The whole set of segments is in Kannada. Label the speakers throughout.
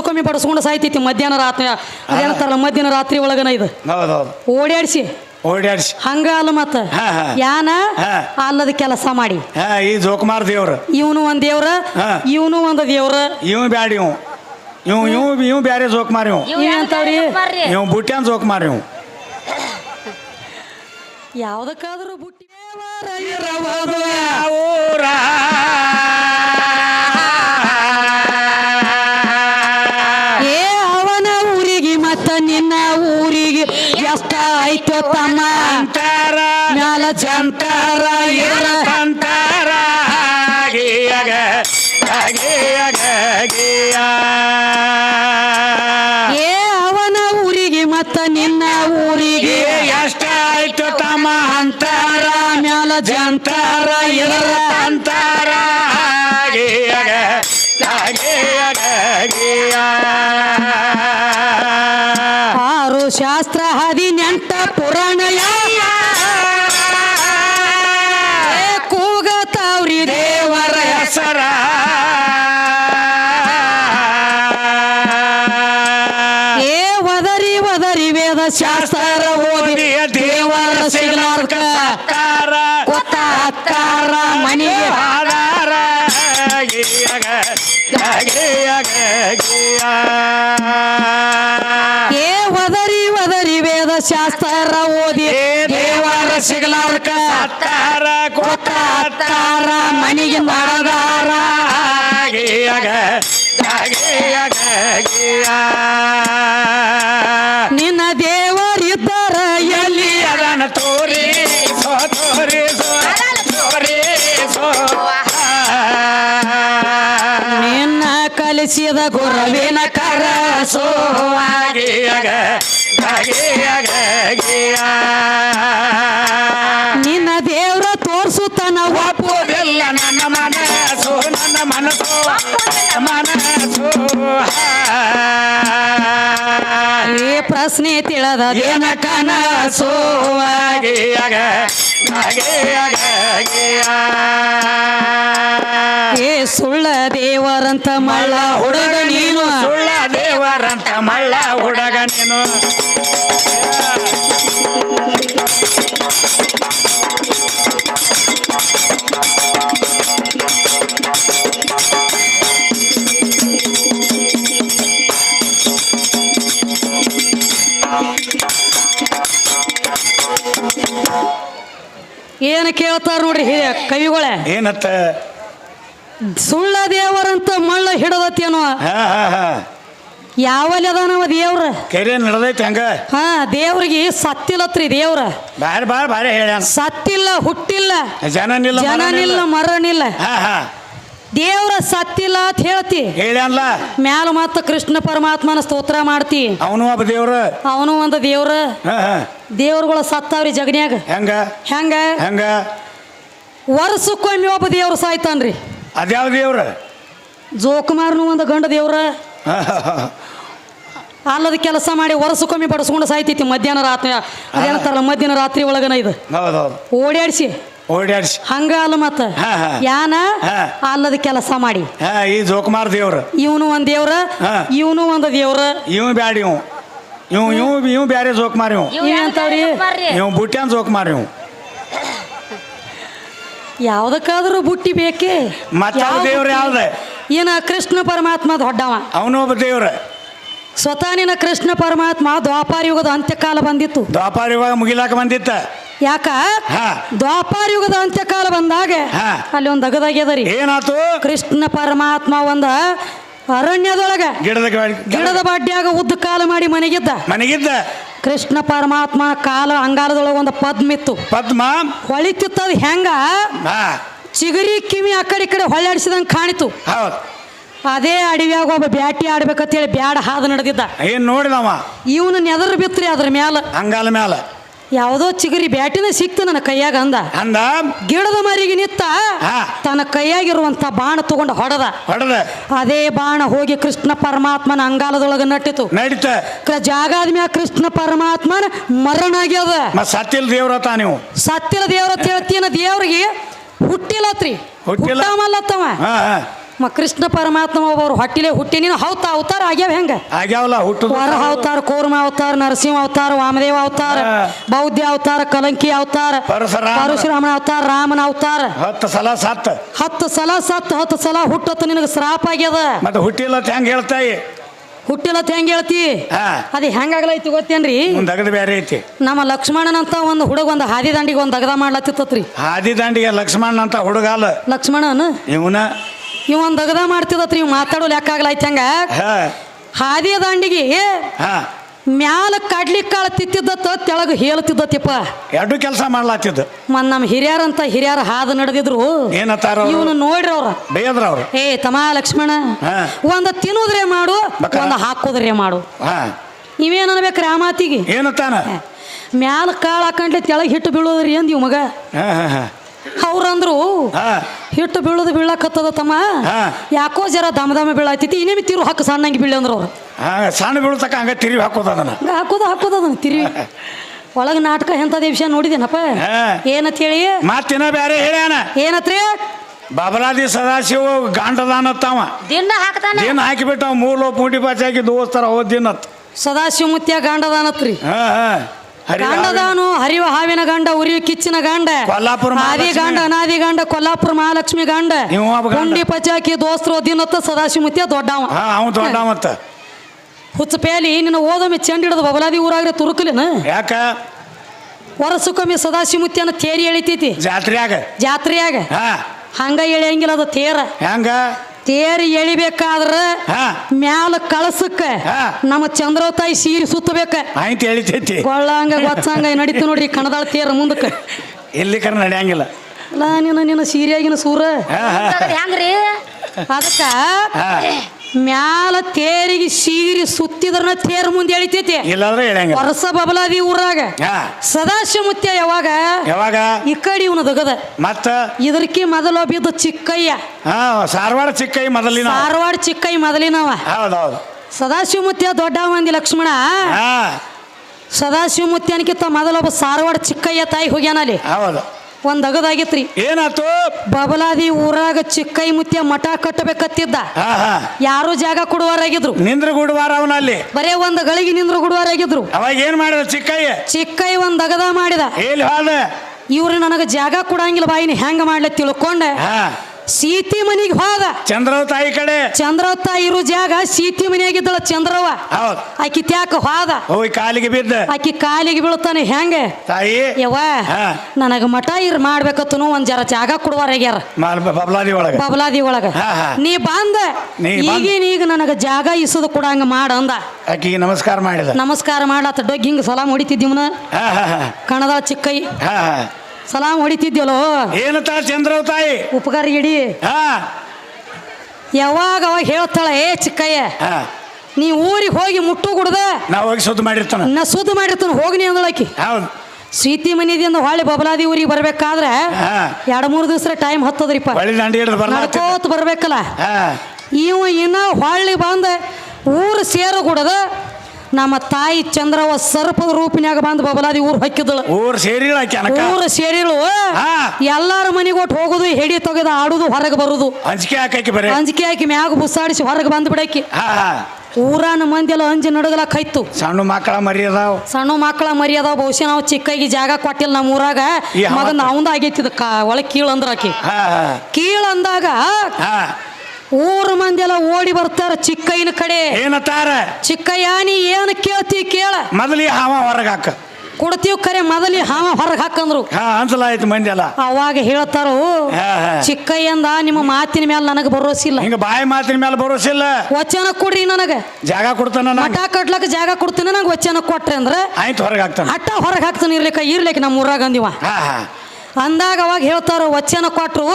Speaker 1: ವರ್ಷಕ್ಕೊಮ್ಮೆ ಬಡಿಸ್ಕೊಂಡು ಸಾಯ್ತೈತಿ ಮಧ್ಯಾಹ್ನ ರಾತ್ರಿ. ಅದೇನಂತಾರಲ್ಲ ಮಧ್ಯಾಹ್ನ ರಾತ್ರಿ ಒಳಗನ ಇದು.
Speaker 2: ಹೌದೌದು.
Speaker 1: ಓಡಾಡಿಸಿ.
Speaker 2: ಓಡಾಡ್ಸಿ.
Speaker 1: ಹಂಗ ಅಲ್ಲ ಮತ್ತ?
Speaker 2: ಹಾ, ಹಾ.
Speaker 1: ಯಾನ?
Speaker 2: ಹಾ.
Speaker 1: ಅಲ್ಲದ ಕೆಲಸ ಮಾಡಿ.
Speaker 2: ಹಾ ಈ ಜೋಕುಮಾರ್ ದೇವ್ರ.
Speaker 1: ಇವನು ಒಂದ್ ದೇವ್ರ
Speaker 2: ಹಾ.
Speaker 1: ಇವನು ಒಂದ್ ದೇವ್ರ.
Speaker 2: ಇವ್ ಬ್ಯಾಡ ಇವ್. ಇವ್ ಇವ್ ಇವ್ ಬ್ಯಾರೆ ಜೋಕುಮಾರ್ ಇವ್.
Speaker 1: ಏನಂತಾವ್ರಿ
Speaker 2: ಇವ್ ಬುಟ್ಯಾನ್ ಜೋಕುಮಾರ್ ಇವ್.
Speaker 1: ಯಾವ್ದಕ್ಕಾದ್ರೂ ಬುಟ್ಟಿ ಜಂತಾರ ಇರ
Speaker 2: ಅಂತಾರ
Speaker 1: ಆರು ಶಾಸ್ತ್ರ ಹದಿನೆಂಟ ಪುರಾಣ ಯಾವ ಏ ವದರಿ ವದರಿ ವೇದ ಶಾಸ್ತ್ರ ಓದಿ. ದೇವರ ಸಿಗಲಾರ್ಕ
Speaker 2: ತಾರ
Speaker 1: ಕೊತ್ತ ಅತ್ತಾರ ಮನೆಗೆ ಮಾಡದಾರ ಕಲಿಸಿದ ಗುರುವಿನ ಕರಸೋ
Speaker 2: ಗೀಯಗ ಗೀಯಗ
Speaker 1: ನಿನ್ನ ದೇವ್ರ ತೋರ್ಸುತ್ತಾನ ಒಪ್ಪು
Speaker 2: ಒಪ್ಪುವುದಿಲ್ಲ ನನ್ನ ಮನಸ್ಸು ನನ್ನ ಮನಸ್ಸು.
Speaker 1: ಪ್ರಶ್ನೆ ತಿಳದ ಏನ ಕನಸು
Speaker 2: ಗೀಯಗ ಗೀಯಗ
Speaker 1: ಏ ಸುಳ್ಳ ದೇವರಂತ ಮಳ್ಳ ಹುಡುಗ ನೀನು.
Speaker 2: ಸುಳ್ಳ ದೇವರಂತ ಮಳ್ಳ ಹುಡುಗ ನೀನು.
Speaker 1: ಏನು ಕೇಳ್ತಾರ ನೋಡ್ರಿ ಹಿರಿಯ ಕವಿಗಳೇ?
Speaker 2: ಏನತ್ತ?
Speaker 1: ಸುಳ್ಳ ದೇವರಂತ ಮಳ್ಳ ಹಿಡದತ್ತೇನೋ?
Speaker 2: ಹಾ ಹಾ ಹಾ.
Speaker 1: ಯಾವಲ್ಲಿ ಅದಾನವ ದೇವ್ರ?
Speaker 2: ಕೆರೆ ನಡೆದೈತಿ ಹಂಗ?
Speaker 1: ಹಾ ದೇವ್ರಿಗೆ ಸತ್ತಿಲ್ಲತ್ರಿ ದೇವ್ರ.
Speaker 2: ಬಾರಿ ಬಾರಿ ಬಾರಿ ಹೇಳ
Speaker 1: ಸತ್ತಿಲ್ಲ ಹುಟ್ಟಿಲ್ಲ.
Speaker 2: ಜನನಿಲ್ಲ
Speaker 1: ಜನನಿಲ್ಲ ಮರನಿಲ್ಲ.
Speaker 2: ಹಾ ಹಾ.
Speaker 1: ದೇವ್ರ ಸತ್ತಿಲ್ಲ ಅಂತ ಹೇಳ್ತಿ.
Speaker 2: ಹೇಳ್ಯಾನ್ಲ?
Speaker 1: ಮ್ಯಾಲ ಮತ್ತ ಕೃಷ್ಣ ಪರಮಾತ್ಮನ ಸ್ತೋತ್ರ ಮಾಡ್ತಿ.
Speaker 2: ಅವನು ಒಬ್ಬ ದೇವ್ರ?
Speaker 1: ಅವನು ಒಂದು ದೇವ್ರ.
Speaker 2: ದೇವ್ರಗಳ ಹಾ.
Speaker 1: ದೇವ್ರುಗಳ ಸತ್ತಾವ್ರಿ ಜಗನ್ಯಾಗ.
Speaker 2: ಹೆಂಗ?
Speaker 1: ಹೆಂಗ?
Speaker 2: ಹೆಂಗ?
Speaker 1: ವರ್ಷಕ್ಕೊಮ್ಮೆ ಒಬ್ಬ ದೇವ್ರ ಸಾಯ್ತಾನ್ರಿ.
Speaker 2: ಅದ್ಯಾವ ದೇವ್ರ?
Speaker 1: ಜೋಕುಮಾರ್ನು ಒಂದು ಗಂಡ ದೇವ್ರ.
Speaker 2: ಹಾ, ಹಾ, ಹಾ.
Speaker 1: ಅಲ್ಲದ ಕೆಲಸ ಮಾಡಿ ವರ್ಷಕ್ಕೊಮ್ಮೆ ಬಡಿಸ್ಕೊಂಡು ಸಾಯ್ತೈತಿ ಮಧ್ಯಾಹ್ನ ರಾತ್ರಿ. ಅದೇನಂತಾರಲ್ಲ ಮಧ್ಯಾಹ್ನ ರಾತ್ರಿ ಒಳಗನ ಇದು.
Speaker 2: ಹೌದೌದು
Speaker 1: ಓಡಾಡಿಸಿ.
Speaker 2: ಓಡಾಡ್ಸಿ.
Speaker 1: ಹಂಗ ಅಲ್ಲ ಮತ್ತ.
Speaker 2: ಹಾ, ಹಾ.
Speaker 1: ಯಾನ?
Speaker 2: ಹಾ.
Speaker 1: ಅಲ್ಲದ ಕೆಲಸ ಮಾಡಿ.
Speaker 2: ಹಾ ಈ ಜೋಕುಮಾರ್ ದೇವ್ರ.
Speaker 1: ಇವನು ಒಂದ್ ದೇವ್ರ
Speaker 2: ಹಾ.
Speaker 1: ಇವನು ಒಂದು ದೇವ್ರ.
Speaker 2: ಇವ್ ಬ್ಯಾಡ ಇವ್. ಇವ್ ಇವ್ ಇವ್ ಬ್ಯಾರೆ ಜೋಕುಮಾರ್ ಇವ್.
Speaker 1: ಏನಂತಾವ್ರಿ
Speaker 2: ಇವ್ ಬುಟ್ಯಾನ್ ಜೋಕುಮಾರ್ ಇವ್
Speaker 1: ಯಾವ್ದಕ್ಕಾದ್ರೂ ಬುಟ್ಟಿ ಬೇಕೇ?
Speaker 2: ಮತ್ತ್ ಯಾವ
Speaker 1: ಯಾವ
Speaker 2: ದೇವ್ರು
Speaker 1: ಬುಟ್ಟಿ?
Speaker 2: ಯಾವ್ದು?
Speaker 1: ಏನ ಕೃಷ್ಣ ಪರಮಾತ್ಮ ದೊಡ್ಡವ?
Speaker 2: ಅವನು ಒಬ್ಬ ದೇವ್ರ.
Speaker 1: ಸ್ವತಃ ನಿನ್ನ ಕೃಷ್ಣ ಪರಮಾತ್ಮ ದ್ವಾಪಾರ ಯುಗದ ಅಂತ್ಯಕಾಲ ಬಂದಿತ್ತು.
Speaker 2: ದ್ವಾಪಾರ ಯುಗ ಮುಗಿಲಾಕ ಬಂದಿತ್ತ.
Speaker 1: ಯಾಕ?
Speaker 2: ಹಾ.
Speaker 1: ದ್ವಾಪಾರ ಯುಗದ ಅಂತ್ಯಕಾಲ ಬಂದಾಗ
Speaker 2: ಹಾ.
Speaker 1: ಅಲ್ಲಿ ಒಂದು ಅಗದಾಗ್ಯದರಿ.
Speaker 2: ಏನಾತು?
Speaker 1: ಕೃಷ್ಣ ಪರಮಾತ್ಮ ಒಂದ ಅರಣ್ಯದೊಳಗ
Speaker 2: ಗಿಡದ
Speaker 1: ಗಿಡದ ಬಾಡ್ಯಾಗ ಉದ್ದ ಕಾಲ ಮಾಡಿ ಮನೆಗಿದ್ದ.
Speaker 2: ಮನೆಗಿದ್ದ.
Speaker 1: ಕೃಷ್ಣ ಪರಮಾತ್ಮ ಕಾಲ ಅಂಗಾಲದೊಳಗ ಒಂದು ಪದ್ಮಿತ್ತು
Speaker 2: ಪದ್ಮ?
Speaker 1: ಹೊಳಿತಿತ್ತದ ಹೆಂಗ?
Speaker 2: ಹಾ.
Speaker 1: ಚಿಗರಿ ಕಿವಿ ಆ ಕಡೆ ಈ ಕಡೆ ಹೊಳ್ಳಾಡಿಸಿದಂಗೆ ಕಾಣಿತು.
Speaker 2: ಹೌದು.
Speaker 1: ಅದೇ ಅಡವಿಯಾಗ ಒಬ್ಬ ಬ್ಯಾಟಿ ಆಡ್ಬೇಕಂತೇಳಿ ಬ್ಯಾಡ ಹಾದು ನಡೆದಿದ್ದ.
Speaker 2: ಏನ್ ನೋಡಿದವ
Speaker 1: ಇವನು ನೆದರ್ ಬಿತ್ರಿ ಅದ್ರ ಮ್ಯಾಲ.
Speaker 2: ಅಂಗಾಲ ಮ್ಯಾಲ.
Speaker 1: ಯಾವುದೋ ಚಿಗರಿ ಬ್ಯಾಟಿನ ಸಿಕ್ತು ನನ್ನ ಕೈಯಾಗ ಅಂದ.
Speaker 2: ಅಂದ?
Speaker 1: ಗಿಡದ ಮರಿಗೆ ನಿತ್ತ. ತನ್ನ ಕೈಯಾಗಿರುವಂತ ಬಾಣ ತಗೊಂಡು ಹೊಡೆದ.
Speaker 2: ಹೊಡೆದ.
Speaker 1: ಅದೇ ಬಾಣ ಹೋಗಿ ಕೃಷ್ಣ ಪರಮಾತ್ಮನ ಅಂಗಾಲದೊಳಗ ನಟ್ಟಿತು.
Speaker 2: ನಡೀತ.
Speaker 1: ಕ- ಜಾಗಾದ ಮ್ಯಾಗ ಕೃಷ್ಣ ಪರಮಾತ್ಮನ ಮರಣ ಆಗ್ಯದ
Speaker 2: ಸತ್ತಿಲ್ ದೇವ್ರತ ನೀವು?
Speaker 1: ಸತ್ತಿಲ ದೇವ್ರ ಹೇಳ್ತೀನ ದೇವ್ರಿಗೆ ಹುಟ್ಟಿಲ್ಲತ್ರಿ
Speaker 2: ಹುಟ್ಟಿಲ್ಲ. ಹಾ.
Speaker 1: ಮ ಕೃಷ್ಣ ಪರಮಾತ್ಮ ಒಬ್ಬರು ಹೊಟ್ಟಿಲೆ ಹುಟ್ಟಿ ನೀನು ಹೌತ ಅವತಾರ ಆಗ್ಯಾವ ಹೆಂಗ?
Speaker 2: ಆಗ್ಯಾವಲ್ಲ ಹುಟ್ಟು
Speaker 1: ವರ ಅವತಾರ ಕೋರ್ಮ ಅವತಾರ ನರಸಿಂಹ ಅವತಾರ ವಾಮದೇವ ಅವತಾರ. ಬೌದ್ಧ ಅವತಾರ ಕಲಂಕಿ ಅವತಾರ
Speaker 2: ಪರಶುರಾಮ.
Speaker 1: ಪರಶುರಾಮನ ಅವತಾರ ರಾಮನ ಅವತಾರ.
Speaker 2: ಹತ್ತು ಸಲ ಸತ್ತ.
Speaker 1: ಹತ್ತು ಸಲ ಸತ್ತು ಹತ್ತು ಸಲ ಹುಟ್ಟತ್ತು ನಿನಗೆ ಶ್ರಾಪ ಆಗ್ಯದ?
Speaker 2: ಮತ್ತೆ ಹುಟ್ಟಿಲ್ಲ ಹೆಂಗ ಹೇಳ್ತಾಯಿ?
Speaker 1: ಹುಟ್ಟಿಲತ್ ಹೆಂಗ ಹೇಳ್ತಿ? ಅದು ಹೆಂಗಾಗ್ಲೈತಿ ಗೊತ್ತೇನ್ರಿ?
Speaker 2: ಬೇರೆ ಐತಿ.
Speaker 1: ನಮ್ಮ ಲಕ್ಷ್ಮಣನಂತ ಒಂದು ಹುಡುಗ ಒಂದು ಹಾದಿ ದಾಂಡಿಗೆ ಒಂದು ಅಗದ ಮಾಡ್ಲತ್ತಿತ್ತತ್ರಿ.
Speaker 2: ಹಾದಿ ದಾಂಡಿಗೆ ಲಕ್ಷ್ಮಣ ಅಂತ ಹುಡುಗಾಲ
Speaker 1: ಲಕ್ಷ್ಮಣನ?
Speaker 2: ಇವನ
Speaker 1: ಇವ ದಗದ ಅಗದ ಇವ್ ಮಾತಾಡೋ ಲೆಕ್ಕ ಆಗ್ಲೈತಿ ಹಂಗ? ಹಾದಿಯ ದಂಡಿಗೆ ಮ್ಯಾಲ ಕಡ್ಲಿ ಕಾಳು ತಿತ್ತಿದ್ದತ್ತ ತೆಳಗ ಹೇಳ್ತಿದ್ದತ್ತಿಪ್ಪ
Speaker 2: ಎರಡು ಕೆಲಸ ಮಾಡ್ಲಾತಿದ್ದು
Speaker 1: ಮನ್ ನಮ್ಮ ಹಿರಿಯರಂತ ಹಿರಿಯರ ಹಾದ ನಡೆದಿದ್ರು.
Speaker 2: ಏನತ್ತಾರ
Speaker 1: ಇವನು ನೋಡ್ರಿ ಅವ್ರ.
Speaker 2: ಬೇದ್ರ ಅವ್ರು?
Speaker 1: ಏ ತಮ ಲಕ್ಷ್ಮಣ. ಒಂದ ತಿನ್ನುದ್ರೆ ಮಾಡು. ಒಂದ ಹಾಕೋದ್ರೆ ಮಾಡು.
Speaker 2: ಹಾ.
Speaker 1: ನೀವೇನ್ ಆ ಮಾತಿಗೆ?
Speaker 2: ಏನತ್ತಾನ?
Speaker 1: ಮ್ಯಾಲ ಕಾಳು ಹಾಕೊಂಡ್ಲೆ ತೆಳಗ ಹಿಟ್ಟು ಬೀಳೋದ್ರಿ ಅಂದ್ ಇವ್ ಮಗ.
Speaker 2: ಹಾ ಹಾ ಹಾ.
Speaker 1: ಅವ್ರಂದ್ರು
Speaker 2: ಹಾ.
Speaker 1: ಹಿಟ್ಟು ಬೀಳೋದು ಬೀಳಕತ್ತದ ತಮ್ಮ?
Speaker 2: ಹಾ.
Speaker 1: ಯಾಕೋ ಜರ ದಮ ದಮ ಬೀಳಾತೈತಿ ಇನ್ನೇಮಿ ತಿರು ಹಾಕು ಸಣ್ಣಂಗೆ ಬೀಳಿ ಅಂದ್ರು ಅವ್ರು.
Speaker 2: ಹಾ ಸಣ್ಣ ಬೀಳ್ತಕ್ಕ ಹಂಗ ತಿರುವಿ ಹಾಕೋದು ಅದನ್ನ.
Speaker 1: ಹಂಗ ಹಾಕೋದು ಹಾಕೋದು ಅದನ್ನ ತಿರುವಿ. ಒಳಗೆ ನಾಟಕ ಎಂಥದೇ ವಿಷಯ ನೋಡಿದೇನಪ್ಪ?
Speaker 2: ಏನತ್
Speaker 1: ಏನಂತ ಹೇಳಿ?
Speaker 2: ಮಾತಿನ ಬೇರೆ ಹೇಳ್ಯಾನ
Speaker 1: ಏನತ್ರಿ?
Speaker 2: ಬಾಬಲಾದಿ ಸದಾಶಿವ ಗಾಂಡದಾನತ್ತವ
Speaker 3: ದಿನ ಹಾಕ್ತಾನ.
Speaker 2: ದಿನ ಹಾಕಿಬಿಟ್ಟು ಮೂರು ಲೋಪ ಪೂಟಿ ಪಾಚಿ ಹಾಕಿ ದೋಸ್ತಾರ ಹೋದ್ ಸದಾಶಿವ
Speaker 1: ಮುತ್ಯ ಗಾಂಡದಾನತ್ರಿ.
Speaker 2: ಹಾ ಹಾ.
Speaker 1: ಗಾಂಡದಾನು ಹರಿವ ಹಾವಿನ ಗಂಡ ಉರಿ ಕಿಚ್ಚಿನ ಗಂಡ.
Speaker 2: ಕೊಲ್ಲಾಪುರ
Speaker 1: ಆದಿ. ಗಂಡ ಅನಾದಿ ಗಂಡ ಕೊಲ್ಲಾಪುರ ಮಹಾಲಕ್ಷ್ಮಿ ಗಂಡ.
Speaker 2: ಇವ ಗಂಡ.
Speaker 1: ಗುಂಡಿ ಪಚಾಕಿ ದೋಸ್ತರು ದಿನತ್ತ ಸದಾಶಿವಮುತ್ಯ ದೊಡ್ಡವ.
Speaker 2: ಹಾ ಅವ ದೊಡ್ಡ ಮತ್ತ
Speaker 1: ಹುಚ್ಚ ಪೇಲಿ ನಿನ್ನ ಓದೊಮ್ಮೆ ಚೆಂಡ ಹಿಡಿದು ಬಬಲಾದಿ ಊರಾಗ್ರೆ ತುರುಕಲಿನ?
Speaker 2: ಯಾಕ?
Speaker 1: ವರ್ಷಕ್ಕೊಮ್ಮೆ ಸದಾಶಿವಮುತ್ಯನ ತೇರಿ ಎಳಿತೈತಿ.
Speaker 2: ಜಾತ್ರೆಯಾಗ.
Speaker 1: ಜಾತ್ರೆಯಾಗ.
Speaker 2: ಹಾ.
Speaker 1: ಹಂಗ ಎಳಿಯಂಗಿಲ್ಲ ಅದು ತೇರ.
Speaker 2: ಹೆಂಗ?
Speaker 1: ತೇರಿ ಎಳಿಬೇಕಾದ್ರ
Speaker 2: ಹಾ.
Speaker 1: ಮ್ಯಾಲ ಕಳಸಕ್ಕ ನಮ್ಮ ಚಂದ್ರವತಾಯಿ ಸೀರಿ ಸುತ್ತಬೇಕ.
Speaker 2: ಆಯ್ತು ಎಳಿತೈತಿ.
Speaker 1: ಕೊಳ್ಳಂಗ ಗೊತ್ತಂಗ ನಡೀತು ನೋಡ್ರಿ ಕಣದಾಳ ತೇರ ಮುಂದಕ್ಕೆ.
Speaker 2: ಎಲ್ಲಿ ಕರ ನಡೆಯಂಗಿಲ್ಲ.
Speaker 1: ಅಲ್ಲ ನಿನ್ನ ನಿನ್ನ ಸೀರಿಯಾಗಿನ ಸೂರ.
Speaker 2: ಹಾ ಹಾ.
Speaker 3: ಹೆಂಗ್ರಿ?
Speaker 1: ಅದಕ್ಕ ಮ್ಯಾಲ ತೇರಿಗೆ ಸೀರಿ ಸುತ್ತಿದ್ರನ ತೇರ್ ಮುಂದೆ ಎಳಿತೈತಿ.
Speaker 2: ಇಲ್ಲಾಂದ್ರೆ
Speaker 1: ವರ್ಷ ಬಬಲಾದಿ ಊರಾಗ. ಸದಾಶಿವಮುತ್ಯ ಯಾವಾಗ?
Speaker 2: ಯಾವಾಗ?
Speaker 1: ಈ ಕಡೆ ಇವನು ದಗದ.
Speaker 2: ಮತ್ತ?
Speaker 1: ಇದಕ್ಕೆ ಮೊದಲ ಬಿದ್ದ ಚಿಕ್ಕಯ್ಯ.
Speaker 2: ಹಾ ಸಾರವಾಡ ಚಿಕ್ಕಯ್ಯ ಮೊದಲಿನ
Speaker 1: ಸಾರವಾಡ ಚಿಕ್ಕಯ್ಯ ಮೊದಲಿನವ.
Speaker 2: ಹೌದೌದು.
Speaker 1: ಸದಾಶಿವಮುತ್ಯ ದೊಡ್ಡ ಮಂದಿ ಲಕ್ಷ್ಮಣ? ಸದಾಶಿವಮುತ್ಯನಕ್ಕಿಂತ ಮೊದಲೊಬ್ಬ ಸಾರವಾಡ ಚಿಕ್ಕಯ್ಯ ತಾಯಿ ಹೋಗ್ಯಾನಲ್ಲಿ
Speaker 2: ಹೌದು.
Speaker 1: ಒಂದ್ ಅಗದಾಗಿತ್ರಿ.
Speaker 2: ಏನಾಯ್ತು?
Speaker 1: ಬಬಲಾದಿ ಊರಾಗ ಚಿಕ್ಕೈ ಮುತ್ಯ ಮಠ ಕಟ್ಟಬೇಕತ್ತಿದ್ದ. ಯಾರು ಜಾಗ ಕೊಡುವಾರಾಗಿದ್ರು?
Speaker 2: ನಿಂದ್ರ ಗುಡ್ವಾರ ಅವನಲ್ಲಿ
Speaker 1: ಬರೇ ಒಂದ್ ಗಳಿಗೆ ನಿಂದ್ರ ಗುಡ್ವಾರಾಗಿದ್ರು.
Speaker 2: ಅವಾಗ ಏನ್ ಮಾಡಿದ ಚಿಕ್ಕಯ್ಯ
Speaker 1: ಚಿಕ್ಕೈ ಒಂದ್ ಅಗದ ಮಾಡಿದ.
Speaker 2: ಎಲ್ಲಿ ಹೋದ?
Speaker 1: ಇವ್ರು ನನಗ ಜಾಗ ಕೊಡಂಗಿಲ್ಲ ಬಾಯಿನ ಹೆಂಗ ಮಾಡ್ಲಿ ತಿಳ್ಕೊಂಡೆ. ಸೀತಿ ಮನಿಗೆ ಹೋದ.
Speaker 2: ಚಂದ್ರವ ತಾಯಿ ಕಡೆ.
Speaker 1: ತಾಯಿ ಇರು ಜಾಗ ಸೀತಿ ಮನಿಯಾಗಿದ್ದಳ ಚಂದ್ರವ್ವ
Speaker 2: ಹೌದು.
Speaker 1: ಆಕಿ ತ್ಯಾಕ ಹೋದ.
Speaker 2: ಹೋಗಿ ಕಾಲಿಗೆ ಬಿದ್ದ.
Speaker 1: ಆಕಿ ಕಾಲಿಗೆ ಬೀಳ್ತಾನೆ ಹೆಂಗ?
Speaker 2: ತಾಯಿ.
Speaker 1: ಯವ್ವ
Speaker 2: ಹಾ.
Speaker 1: ನನಗ ಮಠ ಇರ್ ಮಾಡ್ಬೇಕತ್ತನು ಒಂದ್ ಜರ ಜಾಗ ಕೊಡುವರಾಗ್ಯಾರ
Speaker 2: ಮಾಲ್ ಬಬ್ಲಾದಿ ಒಳಗ.
Speaker 1: ಬಬಲಾದಿ ಒಳಗ.
Speaker 2: ಹಾ, ಹಾ.
Speaker 1: ನೀ ಬಂದ.
Speaker 2: ನೀ ಬಂದ್-
Speaker 1: ಈಗೀನ ಈಗ ನನಗ ಜಾಗ ಇಸದು ಕೊಡಂಗ ಮಾಡ ಅಂದ.
Speaker 2: ಆಕಿಗೆ ನಮಸ್ಕಾರ ಮಾಡಿದ.
Speaker 1: ನಮಸ್ಕಾರ ಮಾಡ್ಲತ್ತ ಡೊಗ್ ಹಿಂಗ ಸಲಾಮ್ ಹೊಡಿತಿದ್ದೀವನ
Speaker 2: ಹಾ ಹಾ ಹಾ.
Speaker 1: ಕಣದ ಚಿಕ್ಕೈ.
Speaker 2: ಹಾ ಹಾ.
Speaker 1: ಸಲಾಮ್ ಹೊಡಿತಿದ್ಯಲೋ
Speaker 2: ಏನತ ಚಂದ್ರವ ತಾಯಿ?
Speaker 1: ಉಪಕಾರ ಇಡಿ.
Speaker 2: ಹಾ.
Speaker 1: ಯಾವಾಗ ಅವಾಗ ಹೇಳ್ತಾಳ ಏ ಚಿಕ್ಕಯ್ಯ
Speaker 2: ಹಾ.
Speaker 1: ನೀ ಊರಿಗೆ ಹೋಗಿ ಮುಟ್ಟು ಕುಡ್ದ?
Speaker 2: ನಾ ಹೋಗಿ ಸುದ್ದಿ ಮಾಡಿರ್ತಾನ.
Speaker 1: ನಾ ಸುದ್ದಿ ಮಾಡಿರ್ತಾನ ಹೋಗಿ ನೀ ಅಂದಳಕಿ
Speaker 2: ಹೌದು.
Speaker 1: ಸೀತಿ ಮನಿದಿಂದ ಹೊಳ್ಳಿ ಬಬಲಾದಿ ಊರಿಗೆ ಬರ್ಬೇಕಾದ್ರೆ
Speaker 2: ಹಾ.
Speaker 1: ಎರಡು ಮೂರು ದಿವಸ ಟೈಮ್ ಹತ್ತದ್ರಿಪ್ಪ.
Speaker 2: ಹೊಳ್ಳಿ ದಂಡಿ ಹಿಡಿದು ಬರ್ಲಾತ
Speaker 1: ನಡ್ಕೋತ ಬರ್ಬೇಕಲ್ಲ. ಇವ ಇನ್ನ ಹೊಳ್ಳಿ ಬಂದ ಊರು ಸೇರು ಗುಡದ ನಮ್ಮ ತಾಯಿ ಚಂದ್ರವ ಸರ್ಪದ ರೂಪಿನಾಗ ಬಂದು ಬಬಲಾದಿ ಊರು ಹಾಕಿದಳು
Speaker 2: ಊರ್ ಸೇರಿಲ್ಲ ಆಕಿ ಅನಕ.
Speaker 1: ಊರು ಸೇರಿಳು. ಎಲ್ಲಾರ ಮನೆಗೆ ಒಟ್ಟು ಹೋಗುದು ಹೆಡಿ ತೆಗೆದು ಆಡುದು ಹೊರಗೆ ಬರುದು.
Speaker 2: ಅಂಜಿಕೆ ಹಾಕಿ ಬರೀ.
Speaker 1: ಅಂಜಿಕೆ ಹಾಕಿ ಮ್ಯಾಗ ಬುಸಾಡಿಸಿ ಹೊರಗೆ ಬಂದು
Speaker 2: ಬಿಡಕ್ಕೆ
Speaker 1: ಊರಾನ ಮಂದಿ ಎಲ್ಲ ಅಂಜಿ ನಡುಗಲ ಕೈತು
Speaker 2: ಸಣ್ಣ ಮಕ್ಕಳ ಮರಿ ಅದಾವ.
Speaker 1: ಸಣ್ಣ ಮಕ್ಕಳ ಮರ್ಯಾದ ಬಹುಶಃ ನಾವು ಚಿಕ್ಕಾಗಿ ಜಾಗ ಕೊಟ್ಟಿಲ್ಲ ನಮ್ಮ ಊರಾಗ.
Speaker 2: ಮಗ ನಾವು
Speaker 1: ಮಗನ ಅವಂದ ಆಗೈತಿದ ಕಾ ಒಳಗೆ ಕೀಳ್ ಅಂದ್ರ ಆಕಿ.
Speaker 2: ಹಾ.
Speaker 1: ಊರ ಮಂದಿ ಎಲ್ಲ ಓಡಿ ಬರ್ತಾರ ಚಿಕ್ಕಯ್ಯನ ಕಡೆ.
Speaker 2: ಏನತಾರ
Speaker 1: ಚಿಕ್ಕಯ್ಯ ನೀ ಏನು ಕೇಳ್ತಿ ಕೇಳ.
Speaker 2: ಮೊದಲಿ ಹಾವ ಹೊರಗೆ ಹಾಕ.
Speaker 1: ಕೊಡ್ತೀವಿ ಕರೆ ಮೊದಲಿ ಹಾವ ಹೊರಗೆ ಹಾಕಂದ್ರು
Speaker 2: ಹಾ ಅನ್ಸಲಾಯ್ತು ಮಂದಿ ಎಲ್ಲ.
Speaker 1: ಅವಾಗ ಹೇಳ್ತಾರು ಚಿಕ್ಕಯ್ಯಂದ ನಿಮ್ಮ ಮಾತಿನ ಮೇಲೆ ನನಗೆ ಬರೋಸಿಲ್ಲ
Speaker 2: ಹಿಂಗ ಬಾಯಿ ಮಾತಿನ ಮೇಲೆ ಬರೋಸಿಲ್ಲ
Speaker 1: ವಚನ ಕೊಡ್ರಿ ನನಗೆ.
Speaker 2: ಜಾಗ ಕೊಡ್ತಾನ
Speaker 1: ಮಠ ಕಟ್ಲಕ್ಕ ಜಾಗ ಕೊಡ್ತೀನಿ ನಂಗೆ ವಚನ ಕೊಟ್ರಿ ಅಂದ್ರೆ
Speaker 2: ಆಯ್ತು ಹೊರಗೆ ಹಾಕ್ತಾನೆ.
Speaker 1: ಅಟ್ಟ ಹೊರಗೆ ಹಾಕ್ತಾನೆ ಇರ್ಲಿಕ್ಕ ಇರ್ಲಿಕ್ಕೆ ನಮ್ಮ ಊರಾಗ ಅಂದಿವ.
Speaker 2: ಹಾ ಹಾ.
Speaker 1: ಅಂದಾಗ ಅವಾಗ ಹೇಳ್ತಾರ ವಚನ ಕೊಟ್ರು.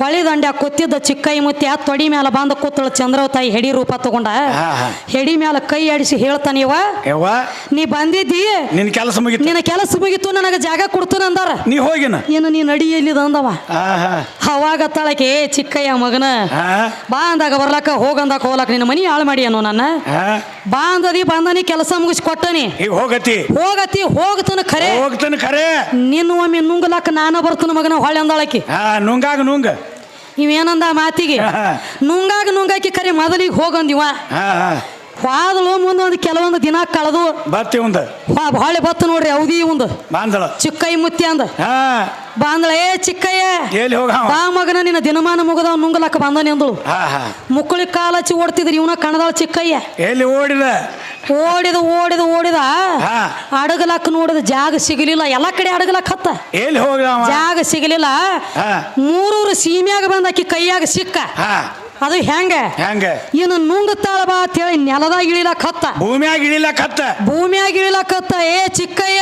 Speaker 1: ಹೊಳಿ ದಂಡ್ಯ ಕೂತಿದ್ದ ಚಿಕ್ಕೈ ಮುತ್ತಿ ಆ ತೊಡಿ ಮ್ಯಾಲ ಬಂದ ಕೂತಳ ಚಂದ್ರವ ತಾಯಿ ಹೆಡಿ ರೂಪ ತಗೊಂಡ. ಹೆಡಿ ಮ್ಯಾಲ ಕೈ ಆಡಿಸಿ ಹೇಳ್ತಾನ ಇವ ನೀ ಬಂದಿದ್ದಿ?
Speaker 2: ನಿನ್ನ ಕೆಲಸ ಮುಗಿತು.
Speaker 1: ನಿನ್ನ ಕೆಲಸ ಮುಗಿತು ನನಗೆ ಜಾಗ ಕೊಡ್ತಾನ ಅಂದಾರ.
Speaker 2: ನೀ ಹೋಗಿನ.
Speaker 1: ಏನು ನೀ ನಡಿ ಎಲ್ಲಿದ ಅಂದವ. ಅವಾಗ ತಳಕೆ ಚಿಕ್ಕಯ್ಯ ಮಗನ ಬಾ ಅಂದಾಗ ಬರ್ಲಾಕ ಹೋಗಂದಾಗ ಹೋಗ್ಲಾಕ ನಿನ್ನ ಮನಿ ಹಾಳು ಮಾಡಿ ಅನ್ನೋ ನನ್ನ. ಬಾ ಅಂದದಿ ಬಂದನಿ ಕೆಲಸ ಮುಗಿಸಿ ಕೊಟ್ಟನಿ.
Speaker 2: ಹೋಗತಿ.
Speaker 1: ಹೋಗತಿ ಹೋಗ್ತಾನ ಖರೆ.
Speaker 2: ಹೋಗ್ತಾನ ಖರೆ.
Speaker 1: ನಿನ್ನ ಒಮ್ಮೆ ನುಂಗ್ಲಾಕ ನಾನ ಬರ್ತೀನಿ ಮಗನ ಹೊಳೆ ಅಂದಾಳಕಿ.
Speaker 2: ಹಾ ನುಂಗಾಗ ನುಂಗ.
Speaker 1: ಇವೇನಂದ ಆ ಮಾತಿಗೆ. ನುಂಗಾಗ ನುಂಗಾಕಿ ಕರೆ ಮೊದಲಿಗೆ ಹೋಗಂದಿವ.
Speaker 2: ಹಾ ಹಾ.
Speaker 1: ಹೋದಲು ಮುಂದೊಂದು ಕೆಲವೊಂದು ದಿನ ಕಳೆದು
Speaker 2: ಬತ್ತಿ ಉಂದ.
Speaker 1: ಹೊಳೆ ಬತ್ತು ನೋಡ್ರಿ ಅವಧಿ ಒಂದು
Speaker 2: ಬಾಂದಳ.
Speaker 1: ಚಿಕ್ಕೈ ಮುತ್ತಿ ಅಂದ.
Speaker 2: ಹಾ.
Speaker 1: ಬಾಂದಳ ಏ ಚಿಕ್ಕಯ್ಯ.
Speaker 2: ಎಲ್ಲಿ ಹೋಗ
Speaker 1: ಬಾ ಮಗನ ನಿನ್ನ ದಿನಮಾನ ಮುಗದ ನುಂಗಲಕ್ಕ ಬಂದ ನಿಂದಳು. ಮುಕ್ಕಳಿ ಕಾಲ ಹಚ್ಚಿ ಓಡ್ತಿದ್ರಿ ಇವನ ಕಣದಾಳ ಚಿಕ್ಕಯ್ಯ.
Speaker 2: ಎಲ್ಲಿ ಓಡಿದ?
Speaker 1: ಓಡಿದ ಓಡಿದ ಓಡಿದ.
Speaker 2: ಹಾ.
Speaker 1: ಅಡಗಲಕ್ಕ ನೋಡಿದ ಜಾಗ ಸಿಗಲಿಲ್ಲ ಎಲ್ಲ ಕಡೆ ಅಡಗಲಕ್ಕ ಹತ್ತ.
Speaker 2: ಎಲ್ಲಿ ಹೋಗ
Speaker 1: ಜಾಗ ಸಿಗಲಿಲ್ಲ. ಮೂರೂರು ಸೀಮ್ಯಾಗ ಬಂದಾಕಿ ಕೈಯಾಗ ಸಿಕ್ಕ.
Speaker 2: ಹಾ.
Speaker 1: ಅದು ಹೆಂಗ?
Speaker 2: ಹೆಂಗ?
Speaker 1: ಇನ್ನು ನುಂಗುತ್ತಾಳ ಬಾ ಅಂತ ಹೇಳಿ ನೆಲದಾಗ ಇಳಿಲಕ್ಕ ಹತ್ತ
Speaker 2: ಭೂಮಿಯಾಗ ಇಳಿಲಕ್ಕ ಹತ್ತ
Speaker 1: ಭೂಮಿಯಾಗ ಇಳಿಲಕ್ಕ ಹತ್ತ ಏ ಚಿಕ್ಕಯ್ಯ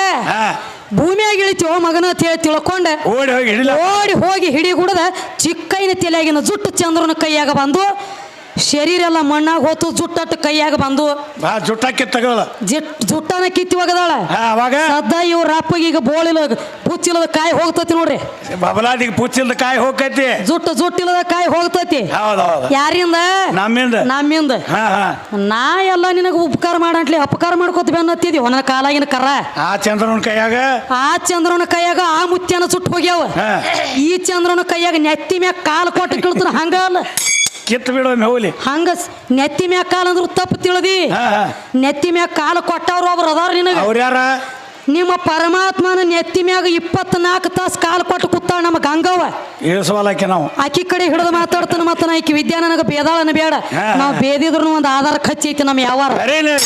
Speaker 1: ಭೂಮಿಯಾಗ ಇಳಿತೀವೋ ಮಗನ ಅಂತ ಹೇಳಿ ತಿಳ್ಕೊಂಡೆ.
Speaker 2: ಓಡಿ ಹೋಗಿ
Speaker 1: ಓಡಿ ಹೋಗಿ ಹಿಡಿ ಗುಡದ ಚಿಕ್ಕಯ್ಯನ ತಲೆಯಾಗಿನ ಜುಟ್ಟು ಚಂದ್ರನ ಕೈಯಾಗ ಬಂದು ಶರೀರ ಎಲ್ಲ ಮಣ್ಣಾಗ ಹೋತು ಜುಟ್ಟಟ್ಟು ಕೈಯಾಗ ಬಂದು.
Speaker 2: ಆ ಜುಟ್ಟಕ್ಕೆ ತಗೊಳ
Speaker 1: ಜಿಟ್ ಜುಟ್ಟನ ಕಿತ್ತಿ ಒಗದಾಳ.
Speaker 2: ಅವಾಗ?
Speaker 1: ಸದ್ದ ಇವ್ರ ಅಪ್ಪಗೆ ಈಗ ಬೋಳಿಲ್ಲ ಪುಚ್ಚಿಲ್ಲದ ಕಾಯಿ ಹೋಗ್ತತಿ ನೋಡ್ರಿ.
Speaker 2: ಬಬಲಾದಿಗೆ ಪುಚ್ಚಿಲ್ದ ಕಾಯಿ ಹೋಗೈತಿ
Speaker 1: ಜುಟ್ಟ ಜುಟ್ಟಿಲ್ಲದ ಕಾಯಿ ಹೋಗ್ತತಿ.
Speaker 2: ಹೌದೌದು.
Speaker 1: ಯಾರಿಂದ?
Speaker 2: ನಮ್ಮಿಂದ.
Speaker 1: ನಮ್ಮಿಂದ. ನಾ ಎಲ್ಲ ನಿನಗ ಉಪಕಾರ ಮಾಡಂಟ್ಲಿ ಅಪಕಾರ ಮಾಡ್ಕೋತ ಬೆನ್ನತ್ತಿದ್ವಿ ಒಂದ ಕಾಲಾಗಿನ ಕರ
Speaker 2: ಆ ಚಂದ್ರನ ಕೈಯಾಗ?
Speaker 1: ಆ ಚಂದ್ರನ ಕೈಯಾಗ ಆ ಮುತ್ಯನ ಸುಟ್ಟು ಹೋಗ್ಯಾವ. ಈ ಚಂದ್ರನ ಕೈಯಾಗ ನೆತ್ತಿ ಮ್ಯಾಗ ಕಾಲು ಕೊಟ್ಟು ಕೀಳ್ತಾನ ಹಂಗ ಅಲ್ಲ
Speaker 2: ಕಿತ್ತು ಬಿಡೋ ಹೋಗ್ಲಿ.
Speaker 1: ಹಂಗ ಸ್- ನೆತ್ತಿ ಮ್ಯಾಗ ಕಾಲ ಅಂದ್ರು ತಪ್ಪು ತಿಳಿದಿ?
Speaker 2: ಹಾ ಹಾ.
Speaker 1: ನೆತ್ತಿ ಮ್ಯಾಗ ಕಾಲು ಕೊಟ್ಟವ್ರು ಒಬ್ರು ಅದಾರ ನಿನಗ?
Speaker 2: ಅವ್ರ್ಯಾರ
Speaker 1: ನಿಮ್ಮ ಪರಮಾತ್ಮನ ನೆತ್ತಿ ಮ್ಯಾಗ ಇಪ್ಪತ್ನಾಲ್ಕು ತಾಸು ಕಾಲ ಕೊಟ್ಟು ಕೂತಾಳ ನಮ್ಮ ಗಂಗವ್ವ.
Speaker 2: ಇಳಿಸವಲಕ್ಕೆ ನಾವು.
Speaker 1: ಆಕಿ ಕಡೆ ಹಿಡಿದು ಮಾತಾಡ್ತಾನ ಮತ್ತ ನಾ ಆಕಿ ವಿದ್ಯಾ ನನಗೆ ಬೇದಾಳನ ಬೇಡ.
Speaker 2: ಹಾ.
Speaker 1: ನಾವು ಬೇದಿದ್ರು ಒಂದು ಆಧಾರ ಖರ್ಚು ಐತಿ ನಮ್ಮ ಯಾವಾರ.
Speaker 2: ಬರೇನೇ